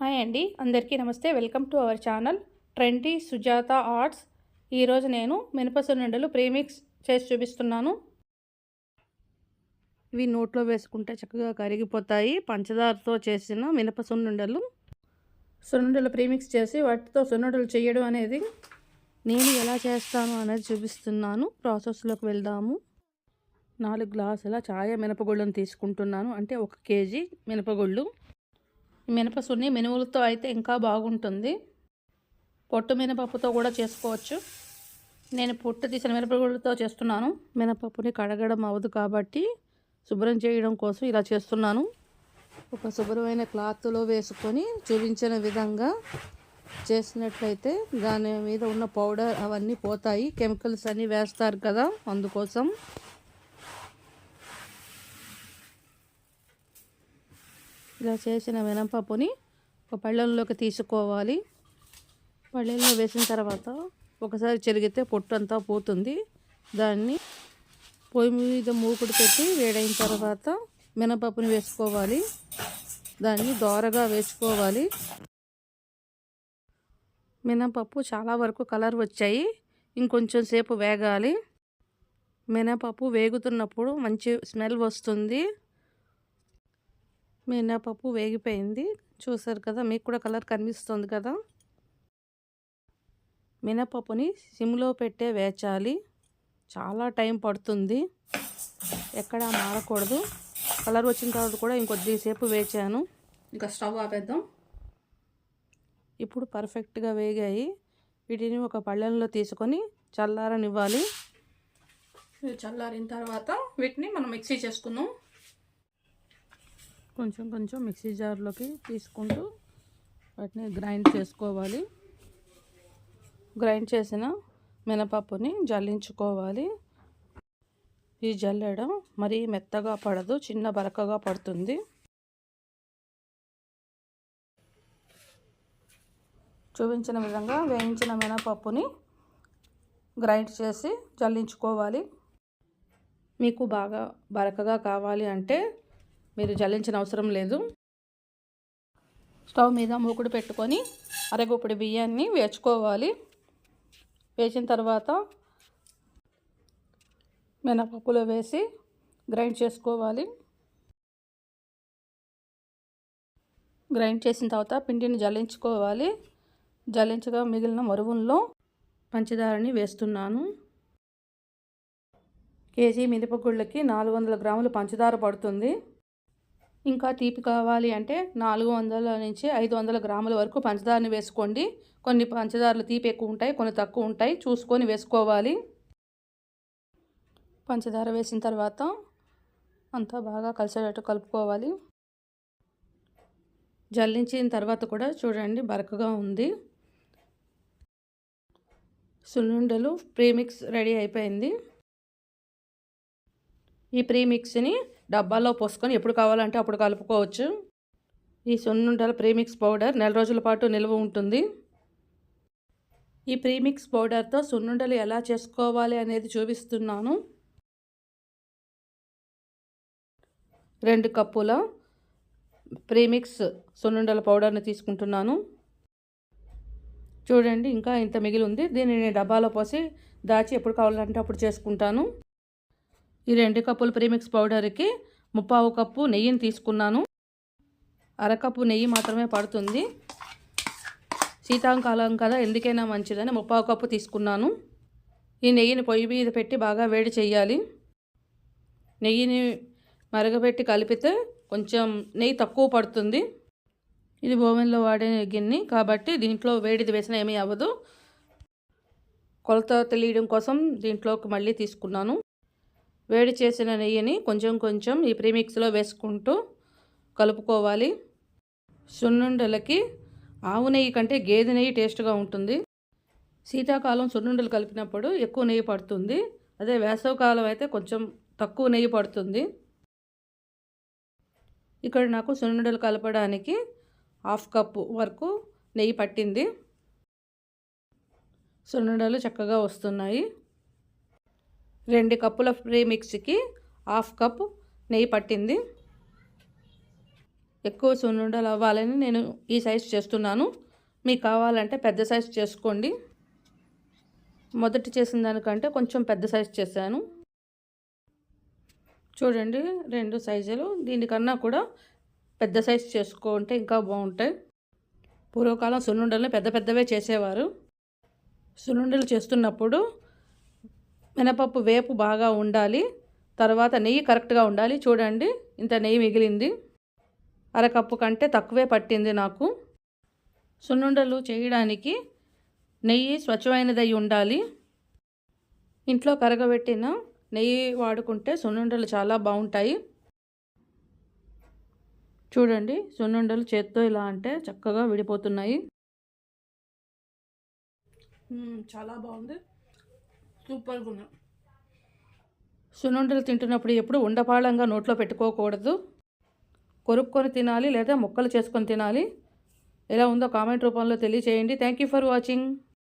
Hi అండి అందరికీ నమస్తే. Welcome to our channel trendy Sujatha arts. ఈరోజు నేను మినపసునుండలు ప్రీమిక్స్ చేసి చూపిస్తున్నాను. ఇవి నోట్లో వేసుకుంటే చక్కగా కరిగిపోతాయి. పంచదారతో చేసిన మినప సున్నుండలు సున్నుండలు ప్రీమిక్స్ చేసి వాటితో సున్నుండలు చేయడం అనేది నేను ఎలా చేస్తాను అనేది చూపిస్తున్నాను. ప్రాసెస్లోకి వెళ్దాము. నాలుగు గ్లాసుల చాయ మినపగుళ్ళను తీసుకుంటున్నాను. అంటే ఒక కేజీ మినపగుళ్ళు. మినపసున్ని మినుములతో అయితే ఇంకా బాగుంటుంది. పొట్టు మినపప్పుతో కూడా చేసుకోవచ్చు. నేను పొట్టు తీసిన మినపగుళ్ళతో చేస్తున్నాను. మినపప్పుని కడగడం అవ్వదు కాబట్టి శుభ్రం చేయడం కోసం ఇలా చేస్తున్నాను. ఒక శుభ్రమైన క్లాత్లో వేసుకొని చూపించిన విధంగా చేసినట్లయితే దాని మీద ఉన్న పౌడర్ అవన్నీ పోతాయి. కెమికల్స్ అన్నీ వేస్తారు కదా అందుకోసం. ఇలా చేసిన మినపప్పుని ఒక పళ్ళెంలోకి తీసుకోవాలి. పళ్ళెంలో వేసిన తర్వాత ఒకసారి చెరిగితే పొట్టు అంతా పోతుంది. దాన్ని పొయ్యి మీద మూకుడు పెట్టి వేడైన తర్వాత మినపప్పుని వేసుకోవాలి. దాన్ని దోరగా వేసుకోవాలి. మినపప్పు చాలా వరకు కలర్ వచ్చాయి. ఇంకొంచెం సేపు వేగాలి. మినపప్పు వేగుతున్నప్పుడు మంచి స్మెల్ వస్తుంది. మినపప్పు వేగిపోయింది. చూసారు కదా మీకు కూడా కలర్ కనిపిస్తుంది కదా. మినపప్పుని సిమ్లో పెట్టే వేచాలి. చాలా టైం పడుతుంది. ఎక్కడ మారకూడదు. కలర్ వచ్చిన తర్వాత కూడా ఇంకొద్దిసేపు వేచాను. ఇంకా స్టవ్ ఆపేద్దాం. ఇప్పుడు పర్ఫెక్ట్గా వేగాయి. వీటిని ఒక పళ్ళెంలో తీసుకొని చల్లారనివ్వాలి. చల్లారిన తర్వాత వీటిని మనం మిక్సీ చేసుకుందాం. కొంచెం కొంచెం మిక్సీ జార్లోకి తీసుకుంటూ వాటిని గ్రైండ్ చేసుకోవాలి. గ్రైండ్ చేసిన మినపప్పుని జల్లించుకోవాలి. ఈ జల్లడం మరీ మెత్తగా పడదు చిన్న బరకగా పడుతుంది. చూపించిన విధంగా వేయించిన మినపప్పుని గ్రైండ్ చేసి జల్లించుకోవాలి. మీకు బాగా బరకగా కావాలి అంటే మీరు జల్లించిన అవసరం లేదు. స్టవ్ మీద మూకుడు పెట్టుకొని అరగుప్పుడు బియ్యాన్ని వేచుకోవాలి వేసిన తర్వాత మినపప్పులో వేసి గ్రైండ్ చేసుకోవాలి. గ్రైండ్ చేసిన తర్వాత పిండిని జల్లించుకోవాలి. జల్లించగా మిగిలిన మరువుల్లో పంచదారని వేస్తున్నాను. కేజీ మినపగుళ్ళకి నాలుగు వందల గ్రాములు పంచదార పడుతుంది. ఇంకా తీపి కావాలి అంటే నాలుగు వందల నుంచి ఐదు వందల గ్రాముల వరకు పంచదారని వేసుకోండి. కొన్ని పంచదారలు తీపి ఎక్కువ ఉంటాయి కొన్ని తక్కువ ఉంటాయి. చూసుకొని వేసుకోవాలి. పంచదార వేసిన తర్వాత అంతా బాగా కలిసేటట్టు కలుపుకోవాలి. జల్లించిన తర్వాత కూడా చూడండి బరకగా ఉంది. సున్నుండలు ప్రీమిక్స్ రెడీ అయిపోయింది. ఈ ప్రీమిక్స్ని డబ్బాలో పోసుకొని ఎప్పుడు కావాలంటే అప్పుడు కలుపుకోవచ్చు. ఈ సున్నుండల ప్రీమిక్స్ పౌడర్ నెల రోజుల పాటు నిల్వ ఉంటుంది. ఈ ప్రీమిక్స్ పౌడర్తో సున్నుండలు ఎలా చేసుకోవాలి అనేది చూపిస్తున్నాను. రెండు కప్పుల ప్రీమిక్స్ సున్నుండల పౌడర్ని తీసుకుంటున్నాను. చూడండి ఇంకా ఇంత మిగిలి ఉంది. దీనిని డబ్బాలో పోసి దాచి ఎప్పుడు కావాలంటే అప్పుడు చేసుకుంటాను. ఈ రెండు కప్పుల ప్రీమిక్స్ పౌడర్కి ముప్పావు కప్పు నెయ్యిని తీసుకున్నాను. అరకప్పు నెయ్యి మాత్రమే పడుతుంది. శీతాకాలం కదా ఎందుకైనా మంచిదని ముప్పావు కప్పు తీసుకున్నాను. ఈ నెయ్యిని పొయ్యి మీద పెట్టి బాగా వేడి చేయాలి. నెయ్యిని మరగబెట్టి కలిపితే కొంచెం నెయ్యి తక్కువ పడుతుంది. ఇది ఓవెన్లో వాడే గిన్నె కాబట్టి దీంట్లో వేడిది వేసిన ఏమీ అవ్వదు. కొలత తెలియడం కోసం దీంట్లోకి మళ్ళీ తీసుకున్నాను. వేడి చేసిన నెయ్యిని కొంచెం కొంచెం ఈ ప్రీమిక్స్లో వేసుకుంటూ కలుపుకోవాలి. సున్నుండలకి ఆవు నెయ్యి కంటే గేదె నెయ్యి టేస్ట్గా ఉంటుంది. శీతాకాలం సున్నుండలు కలిపినప్పుడు ఎక్కువ నెయ్యి పడుతుంది. అదే వేసవకాలం అయితే కొంచెం తక్కువ నెయ్యి పడుతుంది. ఇక్కడ నాకు సున్నుండలు కలపడానికి హాఫ్ కప్పు వరకు నెయ్యి పట్టింది. సున్నుండలు చక్కగా వస్తున్నాయి. రెండు కప్పుల ఫ్రీ మిక్స్కి హాఫ్ కప్ నెయ్యి పట్టింది. ఎక్కువ సున్నుండలు అవ్వాలని నేను ఈ సైజు చేస్తున్నాను. మీకు కావాలంటే పెద్ద సైజ్ చేసుకోండి. మొదటి చేసిన దానికంటే కొంచెం పెద్ద సైజు చేశాను. చూడండి రెండు సైజులు. దీనికన్నా కూడా పెద్ద సైజు చేసుకుంటే ఇంకా బాగుంటాయి. పూర్వకాలం సున్నుండల్ని పెద్ద పెద్దవే చేసేవారు. సున్నుండలు చేస్తున్నప్పుడు మినపప్పు వేపు బాగా ఉండాలి. తర్వాత నెయ్యి కరెక్ట్గా ఉండాలి. చూడండి ఇంత నెయ్యి మిగిలింది. అరకప్పు కంటే తక్కువే పట్టింది నాకు. సున్నుండలు చేయడానికి నెయ్యి స్వచ్ఛమైనదై ఉండాలి. ఇంట్లో కరగబెట్టిన నెయ్యి వాడుకుంటే సున్నుండలు చాలా బాగుంటాయి. చూడండి సున్నుండలు చేత్తో ఇలా అంటే చక్కగా విడిపోతున్నాయి. చాలా బాగుంది. సూపర్గా ఉన్నాయి సున్నుండలు తింటున్నప్పుడు ఎప్పుడు ఉండపాళంగా నోట్లో పెట్టుకోకూడదు. కొరుక్కొని తినాలి లేదా ముక్కలు చేసుకొని తినాలి. ఎలా ఉందో కామెంట్ రూపంలో తెలియచేయండి. Thank you for watching